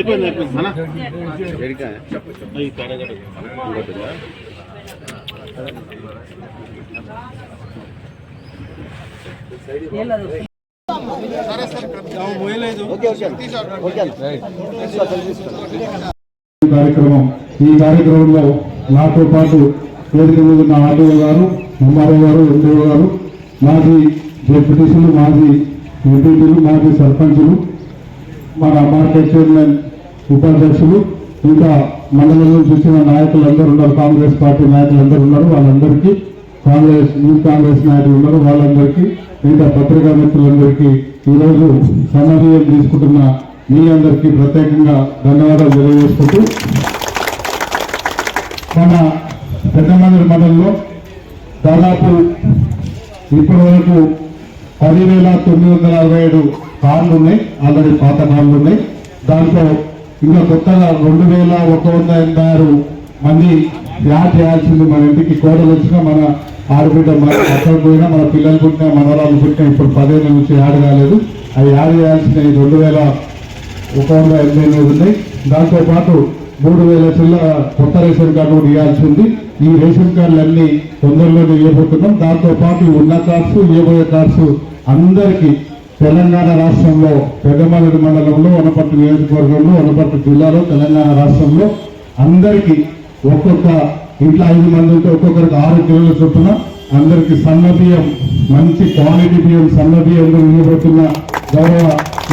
అయిపోయింది అయిపోయింది. మన కార్యక్రమం ఈ కార్యక్రమంలో నాతో పాటు వేదిక మీద ఉన్న ఆర్డీఓ గారు ఎంఆర్ఓ గారు ఎండిఓ గారు మాజీ డిప్యూటీసులు మాజీ ఎంపీలు మాజీ సర్పంచులు మన మార్కెట్ చైర్మన్ ఉపాధ్యక్షులు ఇంకా మండలంలో చూసిన నాయకులందరూ ఉన్నారు కాంగ్రెస్ పార్టీ నాయకులందరూ ఉన్నారు వాళ్ళందరికీ కాంగ్రెస్ యూత్ కాంగ్రెస్ నాయకులు ఉన్నారు వాళ్ళందరికీ ఇంకా పత్రికా మిత్రులందరికీ ఈరోజు సమన్వయం తీసుకుంటున్న మీ అందరికీ ప్రత్యేకంగా ధన్యవాదాలు తెలియజేసుకుంటూ మన పెద్దమందిరి మండలంలో దాదాపు ఇప్పటి వరకు పదివేల తొమ్మిది వందల అరవై ఏడు కార్లు ఉన్నాయి. ఆల్రెడీ పాత కార్లు ఉన్నాయి. దాంట్లో ఇంకా కొత్తగా రెండు వేల ఒక వంద ఎనభై ఆరు మంది యాడ్ చేయాల్సింది మన ఇంటికి కోడలు వచ్చినా మన ఆడబిడ్డ మన అక్కడ పోయినా మన పిల్లలు పుట్టినా మనవరాలు పుట్టినా ఇప్పుడు పదిహేను నుంచి యాడ్ కాలేదు. అవి యాడ్ చేయాల్సిన రెండు వేల ఒక వంద ఎనభై ఎనిమిది ఉన్నాయి. దాంతోపాటు మూడు వేల చిల్ల కొత్త రేషన్ కార్డు కూడా ఇవ్వాల్సి ఉంది. ఈ రేషన్ కార్డులన్నీ తొందరలోనే ఇవ్వబోతున్నాం. దాంతోపాటు ఉన్న కార్డ్స్ ఇవ్వబోయే కార్డ్స్ అందరికీ తెలంగాణ రాష్ట్రంలో పెద్దమల్లడి మండలంలో వనపర్తి నియోజకవర్గంలో వనపర్తి జిల్లాలో తెలంగాణ రాష్ట్రంలో అందరికీ ఒక్కొక్క ఇంట్లో ఐదు మంది ఉంటే ఒక్కొక్కరికి ఆరు కిలోల చొప్పున అందరికీ సన్న బియ్యం మంచి క్వాలిటీ బియ్యం సన్న బియ్యంలో ఇవ్వబోతున్న గౌరవ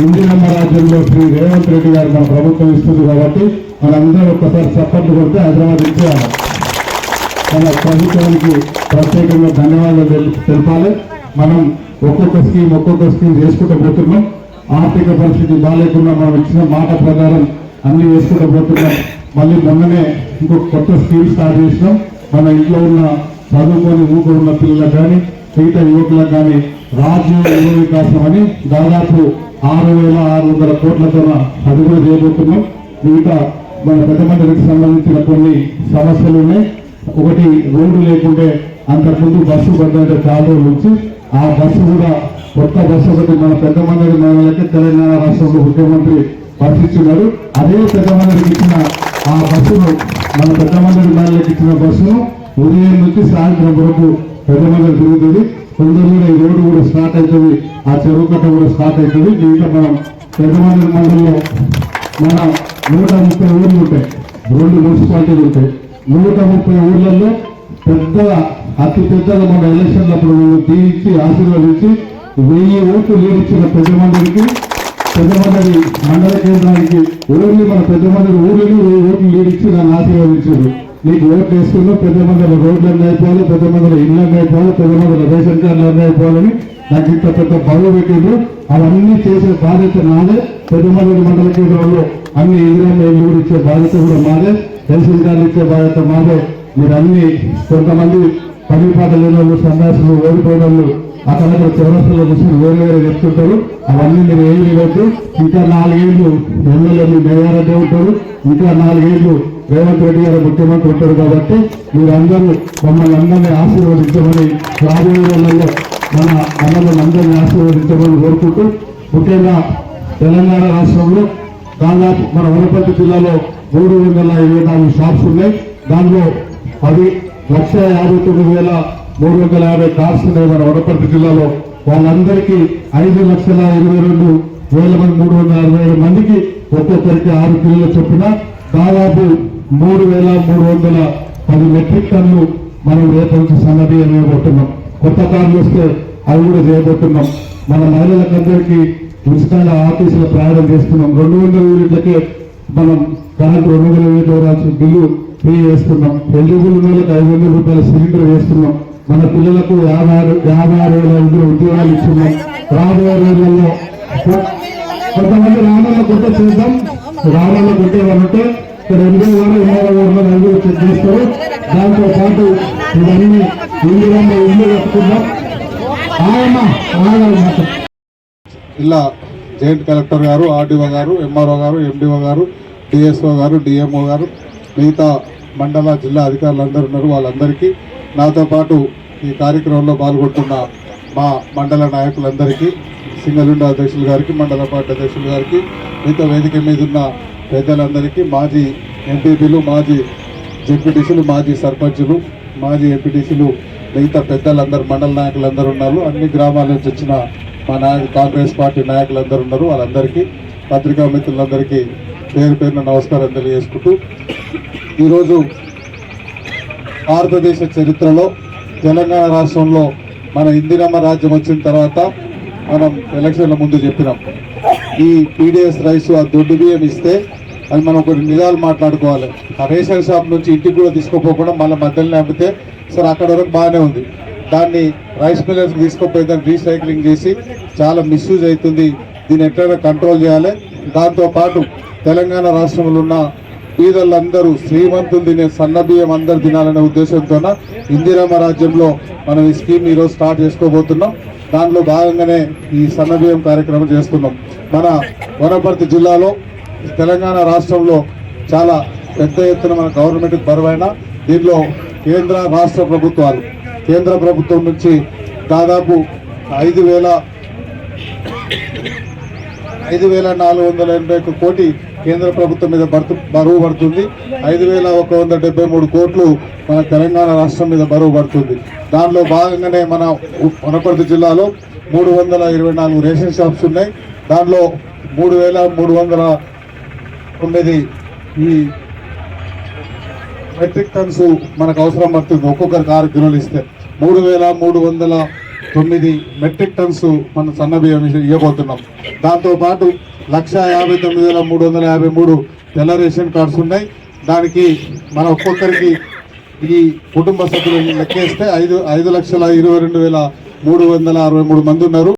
ఇందిరమ్మ రాజ్యంలో శ్రీ రేవంత్ రెడ్డి గారు మన ప్రభుత్వం ఇస్తుంది కాబట్టి మనందరూ ఒక్కసారి చప్పట్లు కొడితే హైదరాబాద్ ఇచ్చేయాలి మన ప్రభుత్వానికి ప్రత్యేకంగా ధన్యవాదాలు తెలు- తెలపాలి. మనం ఒక్కొక్క స్కీమ్ ఒక్కొక్క స్కీమ్ చేసుకుంటూ పోతున్నాం ఆర్థిక పరిస్థితి బాగాలేకుండా మనం ఇచ్చిన మాట ప్రకారం అన్ని చేసుకుంటూ పోతున్నాం మళ్ళీ మొన్ననే ఇంకొక కొత్త స్కీమ్ స్టార్ట్ చేసినాం. మన ఇంట్లో ఉన్న చదువుకొని ఊరు ఉన్న పిల్లలకు కానీ మిగతా యువకులకు కానీ రాజ్యం యువ వికాసం అని దాదాపు ఆరు వేల ఆరు వందల కోట్లతో అది కూడా చేయబోతున్నాం. మిగతా మన పెద్ద మందికి సంబంధించిన కొన్ని సమస్యలు ఉన్నాయి. ఒకటి రోడ్డు లేకుంటే అంతకుముందు బస్సు పడ్డంటే చాలా రోజుల నుంచి ఆ బస్సు కూడా కొత్త బస్సు ఒకటి మన పెద్ద మందిరి మనలకి తెలంగాణ రాష్ట్రంలో ముఖ్యమంత్రి పరిశీలిస్తున్నారు అదే పెద్ద మందిరికి ఇచ్చిన ఆ బస్సును మన పెద్ద మందిరి మహిళలకు ఇచ్చిన బస్సును ఉదయం నుంచి సాయంత్రం వరకు పెద్ద మందిరి తిరుగుతుంది. తొందరలో ఈ రోడ్డు కూడా స్టార్ట్ అవుతుంది. ఆ చెరువు కట్ట కూడా స్టార్ట్ అవుతుంది. దీంట్లో మనం పెద్ద మండలంలో మన నూట ముప్పై ఊర్లు ఉంటాయి. రెండు మున్సిపాలిటీలు ఉంటాయి. నూట ముప్పై ఊర్లలో పెద్ద అతి పెద్దగా మన ఎలక్షన్లప్పుడు మేము దీవించి ఆశీర్వదించి వెయ్యి ఓట్లు లీడిచ్చిన పెద్ద మందిరికి పెద్ద మందిరి మండల కేంద్రానికి ఓన్లీ మన పెద్ద మందిరి ఊరిని వెయ్యి ఓట్లు లీడిచ్చి నన్ను ఆశీర్వదించారు. నీకు ఓట్లు వేసుకున్నా పెద్ద మందిర రోడ్లన్నీ అయిపోవాలి పెద్ద మందిర ఇళ్ళన్నీ అయిపోవాలి పెద్ద మందిర రేషన్ కార్డులు అన్నీ అయిపోవాలని నాకు ఇంత పెద్ద బరువు పెట్టిండ్రు. అవన్నీ చేసే బాధ్యత నాదే. పెద్దమల్లూరు మండల కేంద్రంలో అన్ని ఇందిరామ్మ ఇల్లు కూడా ఇచ్చే బాధ్యత కూడా మాదే. రేషన్ కార్డులు ఇచ్చే బాధ్యత మాదే. మీరు అన్ని కొంతమంది పది పాట లేని వాళ్ళు సన్యాసులు ఓడిపోయిన వాళ్ళు అక్కడ చౌరస్తులు కూర్చొని వేరు వేరే చెప్తుంటారు అవన్నీ మీరు ఏం ఇవ్వద్దు ఇంకా నాలుగేళ్ళు మీ మేయారంటే ఉంటారు. ఇంకా నాలుగేళ్ళు రేవంత్ రెడ్డి గారు ముఖ్యమంత్రి ఉంటారు కాబట్టి మీరందరూ మమ్మల్ని అందరినీ ఆశీర్వదించమని రాబోయే రోజుల్లో మన మనల్ని అందరినీ ఆశీర్వదించమని కోరుకుంటూ ముఖ్యంగా తెలంగాణ రాష్ట్రంలో దాదాపు మన వనపర్తి జిల్లాలో మూడు వందల ఇరవై నాలుగు షాప్స్ ఉన్నాయి. దానిలో పది లక్ష యాభై తొమ్మిది వేల మూడు వందల యాభై కార్స్ ఉన్నాయి మన వనపర్తి జిల్లాలో. వాళ్ళందరికీ ఐదు లక్షల ఇరవై రెండు వేల మంది మూడు వందల అరవై ఏడు మందికి ఒక్కొక్కరికి ఆరు కిలోల చొప్పున దాదాపు మూడు వేల మూడు వందల పది మెట్రిక్ టన్ను మనం రేపు నుంచి సన్నబియ్యం వేయబోతున్నాం కొత్త కార్లు వస్తే అవి కూడా చేయబోతున్నాం. మన మహిళలకందరికీ ఉచితంగా ఆఫీసులో ప్రయాణం చేస్తున్నాం. రెండు వందల యూనిట్లకే మనం కరెంట్ రెండు వందల యూనిట్లు రాల్సిన బిల్లు ఫ్రీ చేస్తున్నాం ఎలిజిబుల్ ఉన్న వాళ్ళకి ఐదు వందల రూపాయల సిలిండర్ వేస్తున్నాం. మన పిల్లలకు యాభై ఆరు యాభై ఆరు వేల ఐదు ఉద్యోగాలు ఇస్తున్నాం. రాబోయే రోజుల్లో కొంతమంది రామాల గుట్ట చేద్దాం. రామాల గుట్ట ఏమంటే ఇక్కడ ఎనిమిది వారు ఎనిమిది వారు ఐదు చెక్ చేస్తారు. దాంతో పాటు ఇవన్నీ ఇల్లు ఇల్లు కట్టుకుందాం. ఇలా joint collector garu RDO garu MRO garu MDO garu DSO garu DMO garu మిగతా మండల జిల్లా అధికారులు అందరూ ఉన్నారు. వాళ్ళందరికీ నాతో పాటు ఈ కార్యక్రమంలో పాల్గొంటున్న మా మండల నాయకులందరికీ సింగలుండ అధ్యక్షులు గారికి మండల పార్టీ అధ్యక్షులు గారికి మిగతా వేదిక మీద ఉన్న పెద్దలందరికీ మాజీ ఎంపీపీలు మాజీ జెడ్పీటీసీలు మాజీ సర్పంచులు మాజీ ఎంపీటీసీలు మిగతా పెద్దలందరూ మండల నాయకులందరూ ఉన్నారు. అన్ని గ్రామాల నుంచి వచ్చిన మా నాయకు కాంగ్రెస్ పార్టీ నాయకులందరూ ఉన్నారు. వాళ్ళందరికీ పత్రికా మిత్రులందరికీ పేరు పేరున నమస్కారం తెలియజేసుకుంటూ ఈరోజు భారతదేశ చరిత్రలో తెలంగాణ రాష్ట్రంలో మన ఇందిరమ్మ రాజ్యం వచ్చిన తర్వాత మనం ఎలక్షన్ల ముందు చెప్పినాం. ఈ పీడిఎస్ రైస్ ఆ దొడ్డు బియ్యం ఇస్తే అది మనం కొన్ని నిజాలు మాట్లాడుకోవాలి. ఆ రేషన్ షాప్ నుంచి ఇంటికి కూడా తీసుకోపోకుండా మళ్ళీ మధ్యలో అమ్మితే సరే అక్కడ వరకు బాగానే ఉంది. దాన్ని రైస్ మిల్లర్స్కి తీసుకుపోయి దాన్ని రీసైక్లింగ్ చేసి చాలా మిస్యూజ్ అవుతుంది. దీన్ని ఎట్లయినా కంట్రోల్ చేయాలి. దాంతోపాటు తెలంగాణ రాష్ట్రంలో ఉన్న పేదలందరూ శ్రీమంతులు తినే సన్నబియ్యం అందరు తినాలనే ఉద్దేశంతో ఇందిరమ్మ రాజ్యంలో మనం ఈ స్కీమ్ ఈరోజు స్టార్ట్ చేసుకోబోతున్నాం. దాంట్లో భాగంగానే ఈ సన్నబియ్యం కార్యక్రమం చేస్తున్నాం. మన వనపర్తి జిల్లాలో తెలంగాణ రాష్ట్రంలో చాలా పెద్ద ఎత్తున మన గవర్నమెంట్ బరువైన దీనిలో కేంద్ర రాష్ట్ర ప్రభుత్వాలు. కేంద్ర ప్రభుత్వం నుంచి దాదాపు ఐదు వేల ఐదు వేల నాలుగు వందల ఎనభై కోటి కేంద్ర ప్రభుత్వం మీద బర్తు బరువు పడుతుంది. ఐదు వేల ఒక వంద డెబ్బై మూడు కోట్లు మన తెలంగాణ రాష్ట్రం మీద బరువు పడుతుంది. దానిలో భాగంగానే మన వనపర్తి జిల్లాలో మూడు వందల ఇరవై నాలుగు రేషన్ షాప్స్ ఉన్నాయి. దానిలో మూడు వేల మూడు వందల తొమ్మిది ఈ మెట్రిక్ టన్స్ మనకు అవసరం పడుతుంది. ఒక్కొక్కరికి ఆరు కిలోలు ఇస్తే మూడు వేల మూడు వందల తొమ్మిది మెట్రిక్ టన్స్ మన సన్న బియ్యం ఇవ్వబోతున్నాం. దాంతో పాటు లక్ష యాభై తొమ్మిది వేల మూడు వందల యాభై మూడు తెల్ల రేషన్ కార్డ్స్ ఉన్నాయి. దానికి మన ఒక్కొక్కరికి ఈ కుటుంబ సభ్యులు లెక్కేస్తే ఐదు ఐదు లక్షల ఇరవై రెండు వేల మూడు వందల అరవై మూడు మంది ఉన్నారు.